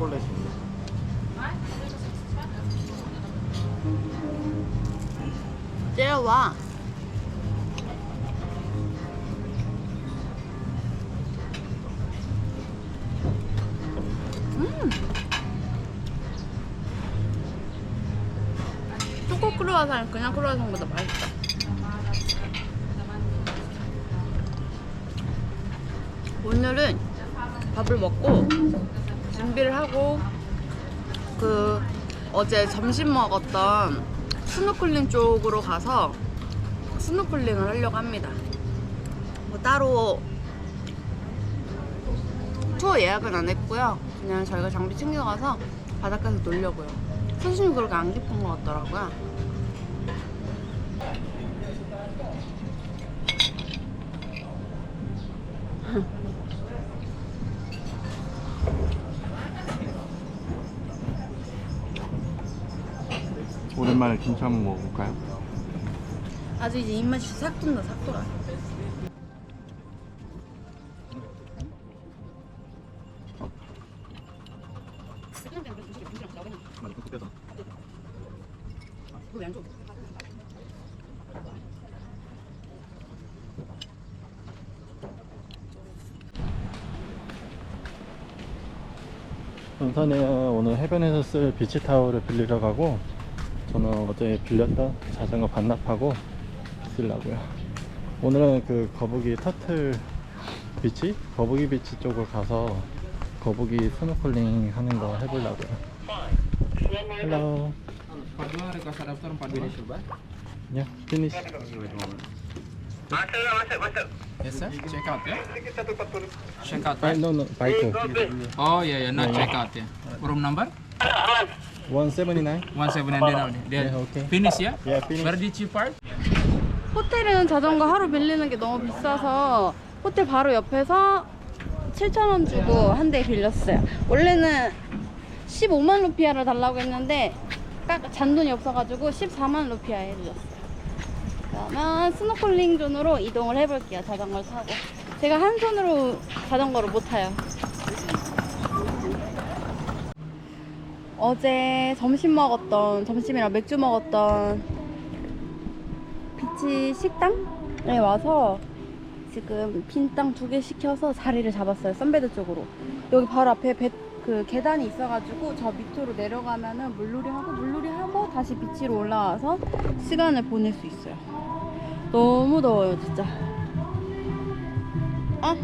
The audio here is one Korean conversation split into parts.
초콜릿입니다. 내려와. 음. 초코 크루아상 그냥 크루아상보다 맛있다. 오늘은 밥을 먹고 준비를 하고 그 어제 점심 먹었던 스노클링 쪽으로 가서 스노클링을 하려고 합니다. 뭐 따로 투어 예약은 안 했고요. 그냥 저희가 장비 챙겨가서 바닷가에서 놀려고요. 수심이 그렇게 안 깊은 것 같더라고요. 오랜만에 김치 한번 먹어볼까요? 아주 이제 입맛이 싹 든다, 싹 돌아. 왜안 줘? 은선이는 오늘 해변에서 쓸 비치 타월을 빌리러 가고 저는 어제 빌렸던 자전거 반납하고 쓰려고요. 오늘은 그 거북이 터틀 비치? 거북이 비치 쪽으로 가서 거북이 스노클링 하는 거 해보려고요. Request adapter 4 Bini coba. Yeah, finish. Yes sir, check out ya. Check out right? no, no, two. Oh yeah yeah, not check out ya. Room number 179. 17 and down. There. Yeah, okay. Finish ya. Yeah, finish. Where did you park? 호텔은 자전거 하루 빌리는 게 너무 비싸서 호텔 바로 옆에서 7,000원 주고 한 대 빌렸어요. 원래는 15만 루피아를 달라고 했는데 딱 잔돈이 없어가지고 14만 루피아에 빌렸어요. 그러면 스노클링 존으로 이동을 해볼게요. 자전거를 타고. 제가 한 손으로 자전거를 못 타요. 어제 점심 먹었던 점심이랑 맥주 먹었던 비치 식당에 와서 지금 빈 땅 두 개 시켜서 자리를 잡았어요. 선베드 쪽으로. 여기 바로 앞에 배, 그 계단이 있어가지고 저 밑으로 내려가면은 물놀이 하고 물놀이 하고 다시 비치로 올라와서 시간을 보낼 수 있어요. 너무 더워요, 진짜. 아.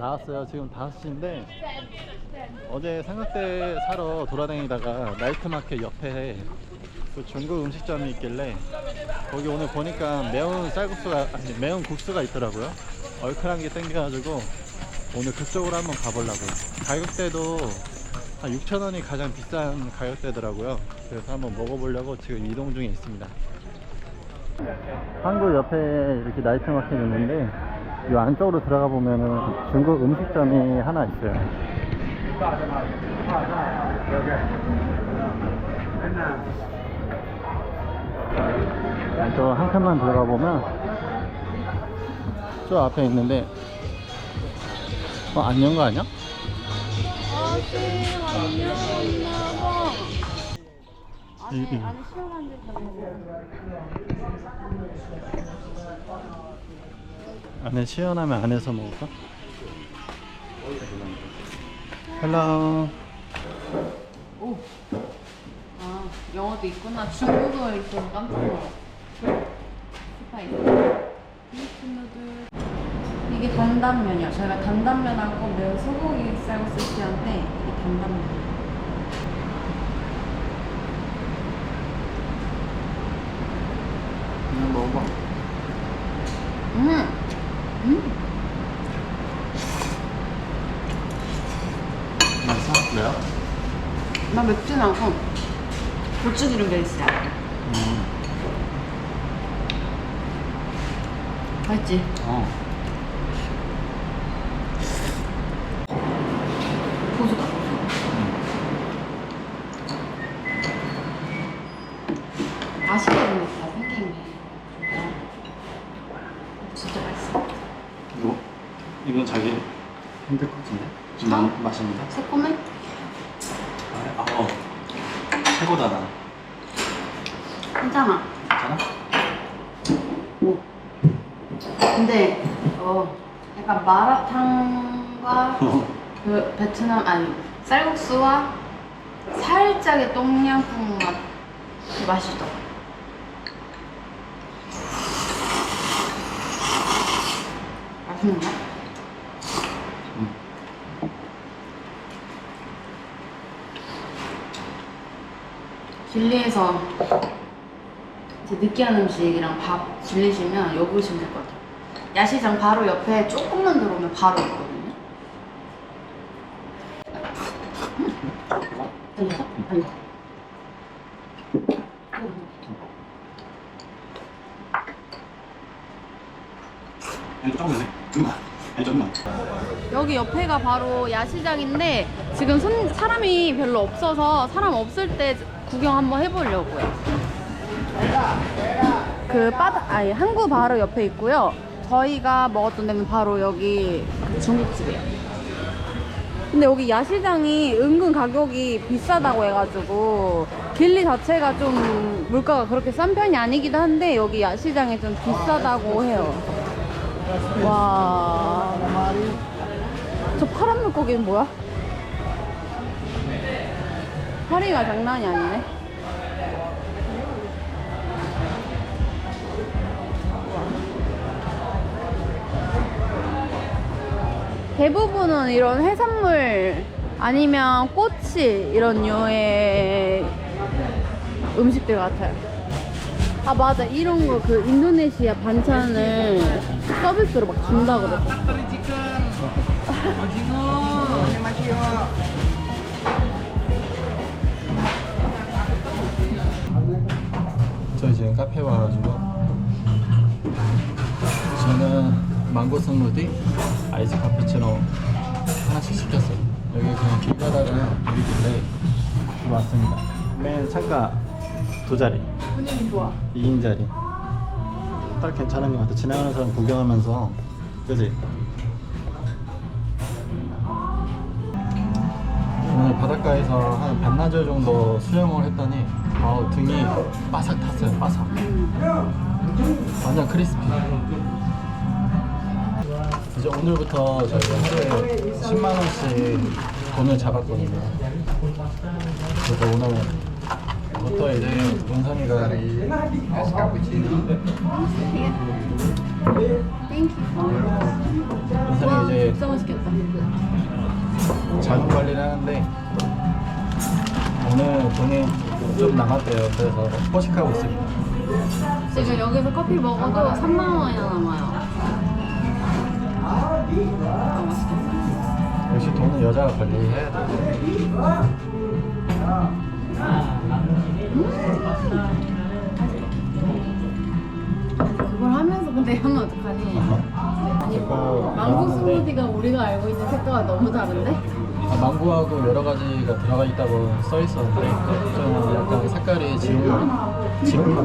나왔어요. 지금 5시인데 어제 삼각대 사러 돌아다니다가 나이트마켓 옆에 그 중국 음식점이 있길래 거기 오늘 보니까 매운 쌀국수가 아니 매운 국수가 있더라고요. 얼큰한 게 땡겨가지고 오늘 그쪽으로 한번 가보려고요. 가격대도 한 6,000원이 가장 비싼 가격대더라고요. 그래서 한번 먹어보려고 지금 이동 중에 있습니다. 한국 옆에 이렇게 나이트 마켓 있는데 이 안쪽으로 들어가 보면은 중국 음식점이 하나 있어요. 저한 칸만 들어가 보면 저 앞에 있는데 어, 안 연 거 아니야? 아직 안 열었나 봐. 이- 이- 안에, 안에 시원한데 안에 시원하면 안에서 먹을까? 헬로 아, 영어도 있구나. 중국어 있어서 깜짝 놀랐어. 이게 단단면이야. 저희가 단단면하고 매운 소고기 쌀국수 시한데 이게 단단면. 그냥 먹어봐. 음, 음, 맛있어? 왜요? 나 맵진 않고 고추기름 베이스야. 음. 맛있지? 어. 고수다. 맛있게 보면 다 생긴 게. 진짜 맛있어. 이거? 이건 자기 힘들 것 같은데? 좀 어? 마- 맛있는데? 새콤해? 아, 어. 최고다, 나. 괜찮아. 괜찮아? 뭐. 근데 어 약간 마라탕과 그 베트남 아니 쌀국수와 살짝의 똠양꿍 맛 그 맛있다. 맛있는데? 음. 길리에서 이제 느끼한 음식이랑 밥 질리시면 여기 오시면 될 것 같아요. 야시장 바로 옆에 조금만 들어오면 바로 있거든요. 아니. 아니. 여기 옆에가 바로 야시장인데 지금 손, 사람이 별로 없어서 사람 없을 때 구경 한번 해보려고요. 그 바다 아니 항구 바로 옆에 있고요. 저희가 먹었던 데는 바로 여기 그 중국집이에요. 근데 여기 야시장이 은근 가격이 비싸다고 해가지고 길리 자체가 좀 물가가 그렇게 싼 편이 아니기도 한데 여기 야시장이 좀 비싸다고 해요. 와. 저 파란 물고기는 뭐야? 파리가 장난이 아니네. 대부분은 이런 해산물 아니면 꼬치 이런 류의 음식들 같아요. 아 맞아 이런 거 그 인도네시아 반찬을 서비스로 막 준다 그랬어. 저희 지금 카페 와가지고 저는 망고 스무디 아이스 카푸치노 하나씩 시켰어요. 여기 그냥 길 가다가 보이길래 왔습니다. 맨 창가 두 자리. 분위기 좋아. 2인 자리. 딱 괜찮은 것 같아. 지나가는 사람 구경하면서. 그지? 오늘 바닷가에서 한 반나절 정도 수영을 했더니 어, 등이 바삭 탔어요. 바삭. 완전 크리스피 이제 오늘부터 저희가 하루에 10만 원씩 돈을 잡았거든요 그래서 오늘 부터 이제. 땡큐. 인상이 이제 진짜 맛있겠다. 자동 관리를 하는데 오늘 돈이 좀 남았대요. 그래서 포식하고 있습니다. 지금 여기서 커피 먹어도 3만 원이나 남아요. 역시 돈은 여자가 관리해야 돼. 그걸 하면서 근데 하면 어떡하니? 이거 망고 나왔는데 스무디가 우리가 알고 있는 색깔과 너무 다른데? 아, 망고하고 여러 가지가 들어가 있다고 써 있었는데 좀 약간 색깔이 지운 지운 거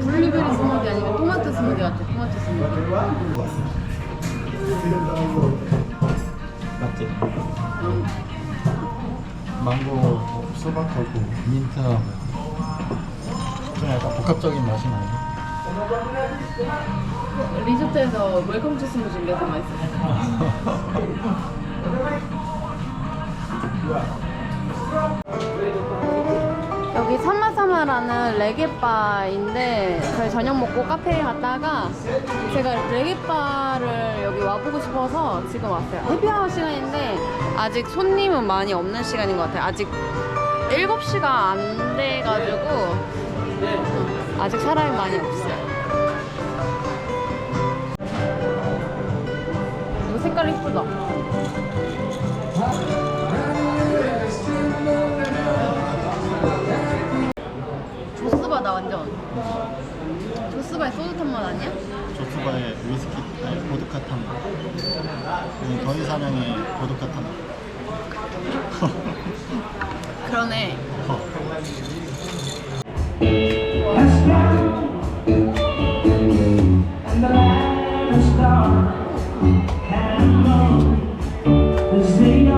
블루베리 스무디 아니면 토마토 스무디 같아. 토마토 스무디. 맞지? 음. 망고, 수박하고 민트하고 좀 약간 복합적인 맛이 나요. 리조트에서 웰컴 투 스무디 준비해서 맛있어. 여 삼마삼마라는 레게바인데 저희 저녁 먹고 카페에 갔다가 제가 레게바를 여기 와보고 싶어서 지금 왔어요. 해피아워 시간인데 아직 손님은 많이 없는 시간인 것 같아요. 아직 7시가 안 돼가지고 음, 아직 사람이 많이 없어요. 이거 색깔 이쁘다 건 아니야? 조쿠바의 위스키, 아니 보드카 탐. 음, 더위 사냥의 보드카 탐. 그러네. Cause they know